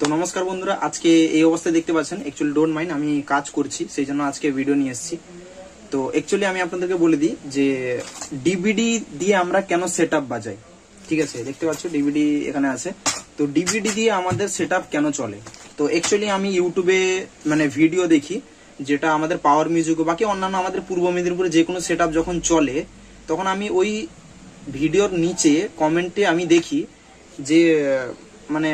তো নমস্কার বন্ধুরা, আজকে এই অবস্থায় দেখতে পাচ্ছেন অ্যাকচুয়ালি ডোন্ট মাইন্ড আমি কাজ করছি, সেই জন্য আজকে ভিডিও নিয়ে এসেছি। তো অ্যাকচুয়ালি আমি আপনাদেরকে বলে দিই যে ডিভিডি দিয়ে আমরা কেন সেট বাজাই? ঠিক আছে, দেখতে পাচ্ছ ডিভিডি এখানে আছে। তো ডিভিডি দিয়ে আমাদের সেট কেন চলে? তো অ্যাকচুয়ালি আমি ইউটিউবে মানে ভিডিও দেখি, যেটা আমাদের পাওয়ার মিউজিক বাকি অন্যান্য আমাদের পূর্ব মেদিনীপুরে যে কোনো সেট যখন চলে, তখন আমি ওই ভিডিওর নিচে কমেন্টে আমি দেখি যে মানে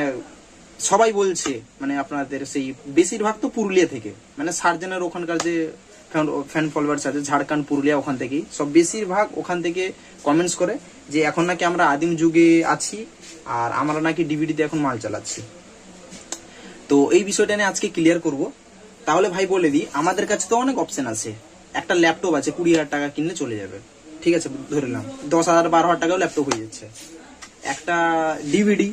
সবাই বলছে মানে আপনাদের সেই বেশিরভাগ তো পুরুলিয়া থেকে। মানে সার্জেনের ওখানকার যে ফ্যান ফলোয়ার্স আছে, ঝাড়খণ্ড, পুরুলিয়া ওখান থেকেই। সব বেশিরভাগ ওখান থেকে কমেন্টস করে যে এখন নাকি আমরা আদিম যুগে আছি, আর আমরা নাকি ডিভিডিতে এখন মাল চালাচ্ছি। তো এই বিষয়টা নিয়ে আজকে ক্লিয়ার করব। তাহলে ভাই বলে দিই, আমাদের কাছে তো অনেক অপশন আছে। একটা ল্যাপটপ আছে, কুড়ি হাজার টাকা কিনলে চলে যাবে। ঠিক আছে, ধরে নিলাম। দশ হাজার, বারো হাজার টাকাও ল্যাপটপ হয়ে যাচ্ছে। একটা ডিভিডি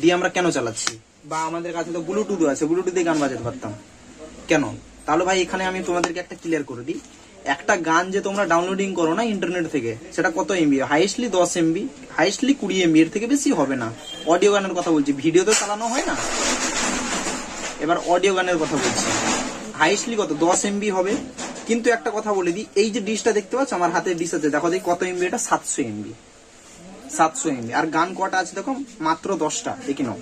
দিয়ে আমরা কেন চালাচ্ছি? বা আমাদের কাছে তো ব্লুটুথ আছে, ব্লুটুথ গান বাজাতে পারতাম। কেন? তাহলে ভাই, এখানে আমি তোমাদেরকে একটা ক্লিয়ার করে দিই। একটা গান যে তোমরা ডাউনলোডিং করো না ইন্টারনেট থেকে, সেটা কত এমবি হাইস্টলি দশ এমবি হাইস্টলি কুড়ি এমবি এর থেকে বেশি হবে না। অডিও গানের কথা বলছি ভিডিও তো চালানো হয় না? এবার অডিও গানের কথা বলছি। হাইস্টলি কত? দশ এমবি হবে। কিন্তু একটা কথা বলে দিই, এই যে ডিশটা দেখতে পাচ্ছ, আমার হাতে ডিশ আছে, দেখো দেখি কত এমবি এটা সাতশো এমবি সাতশো এমবি। আর গান কটা আছে দেখো? মাত্র দশটা, দেখি নাও।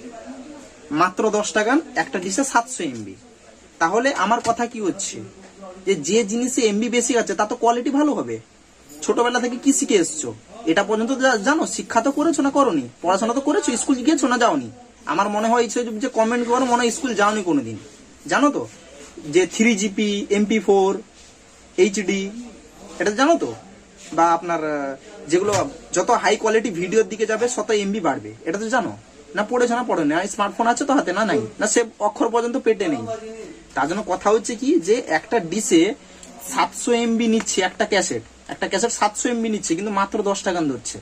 মাত্র দশটা গান, একটা ডিসে সাতশো এমবি। তাহলে আমার কথা কি হচ্ছে? যে যে জিনিসে এমবি বেশি আছে তা তো কোয়ালিটি ভালো হবে। ছোটবেলা থেকে কি শিখে এসছো? এটা পর্যন্ত জানো, শিক্ষা তো করেছ না করনি? পড়াশোনা তো করেছ, স্কুল গিয়েছো না যাওনি? আমার মনে হয় যে কমেন্ট করো মনে হয় স্কুল যাওনি কোনোদিন। জানো তো? যে three GP MP four HD এটা জানো তো? বা আপনার যেগুলো যত হাই কোয়ালিটি ভিডিওর দিকে যাবে তত এমবি বাড়বে। এটা তো জানো? না পড়েছো, না পড়ে না স্মার্টফোন আছে তো হাতে, না নাই? না সে অক্ষর পর্যন্ত পেটে নেই। তার জন্য কথা হচ্ছে কি যে, একটা ডিসে সাতশো এমবি নিচ্ছে একটা ক্যাসেট একটা ক্যাসেট সাতশো এমবি নিচ্ছে, কিন্তু মাত্র দশটা গান ধরছে।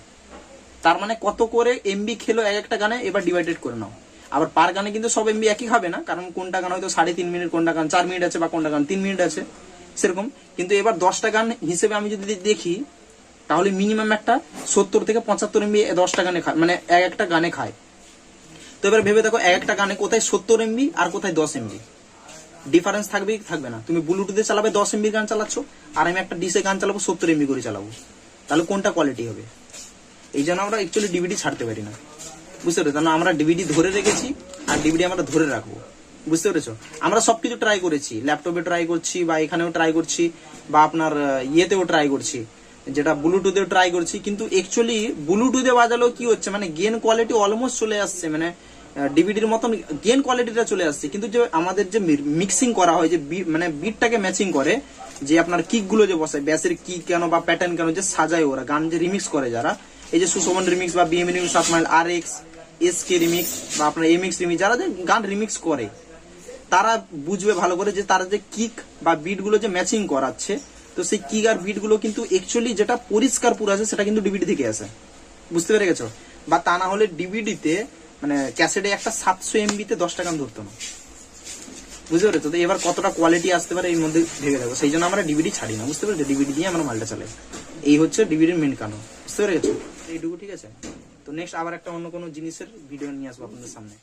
তার মানে কত করে এমবি খেলো এক একটা গানে, এবার ডিভাইডেড করে নাও। আবার পার গানে কিন্তু সব এমবি একই খাবে না, কারণ কোনটা গান হয়তো সাড়ে তিন মিনিট, কোনটা গান চার মিনিট আছে বা কোনটা গান তিন মিনিট আছে, সেরকম। কিন্তু এবার দশটা গান হিসেবে আমি যদি দেখি তাহলে মিনিমাম একটা সত্তর থেকে পঁচাত্তর এমবি দশটা গানে খায় মানে এক একটা গানে খায়। তো এবার ভেবে দেখো, এক একটা গানে কোথায় সত্তর এমবি আর কোথায় দশ এমবি ডিফারেন্স থাকবে থাকবে না। তুমি ব্লুটুথে চালাবে, দশ এমবি গান চালাচ্ছ, আর আমি একটা ডিসে গান চালাবো, সত্তর এমবি করে চালাবো। তাহলে কোনটা কোয়ালিটি হবে? এই জন্য আমরা অ্যাকচুয়ালি ডিভিডি ছাড়তে পারি না। বুঝতে পেরেছ? কারণ আমরা ডিভিডি ধরে রেখেছি, আর ডিভিডি আমরা ধরে রাখব। বুঝতে পেরেছ? আমরা সবকিছু ট্রাই করেছি। ল্যাপটপে ট্রাই করছি, বা এখানেও ট্রাই করছি, বা আপনার ইয়েতেও ট্রাই করছি। যেটা ব্লুটুথে ট্রাই করছি, কিন্তু অ্যাকচুয়ালি ব্লুটুথে বাজালেও কি হচ্ছে মানে গেন কোয়ালিটি অলমোস্ট চলে আসছে মানে ডিভিডির মতন গেন কোয়ালিটিটা চলে আসছে। কিন্তু যে আমাদের যে মিক্সিং করা হয়, যে মানে বিটটাকে ম্যাচিং করে, যে আপনার কিকগুলো যে বসায় ব্যাসের কি কেন বা প্যাটার্ন কেন, যে সাজায় ওরা, গান যে রিমিক্স করে যারা, এই যে সুশোভন রিমিক্স বা বিএম রিমিক্স মাইল আর এক্স এস কে রিমিক্স বা আপনার এমএক্স রিমিক্স যারা যে গান রিমিক্স করে, তারা বুঝবে ভালো করে যে তারা যে কিক বা বিটগুলো যে ম্যাচিং করাচ্ছে তো সেই কিক আর বিটগুলো কিন্তু অ্যাকচুয়ালি যেটা পরিষ্কার পুরো আছে, সেটা কিন্তু ডিভিডি থেকে আসে। বুঝতে পেরে গেছো? বা তা না হলে ডিভিডিতে মানে ক্যাসেটে একটা সাতশো এমবিতে দশ টাকা ধরতো না। বুঝতে পেরেছ? তো এবার কতটা কোয়ালিটি আসতে পারে এর মধ্যে ভেবে দেখো। সেই জন্য আমরা ডিভিডি ছাড়ি না, বুঝতে পেরেছ? ডিভিডি দিয়ে আমরা মালটা চালাই। এই হচ্ছে ডিভিডির মেন কারণ। বুঝতে পেরে গেছো এইটুকু ঠিক আছে? তো নেক্সট আবার একটা অন্য কোনো জিনিসের ভিডিও নিয়ে আসব আপনাদের সামনে।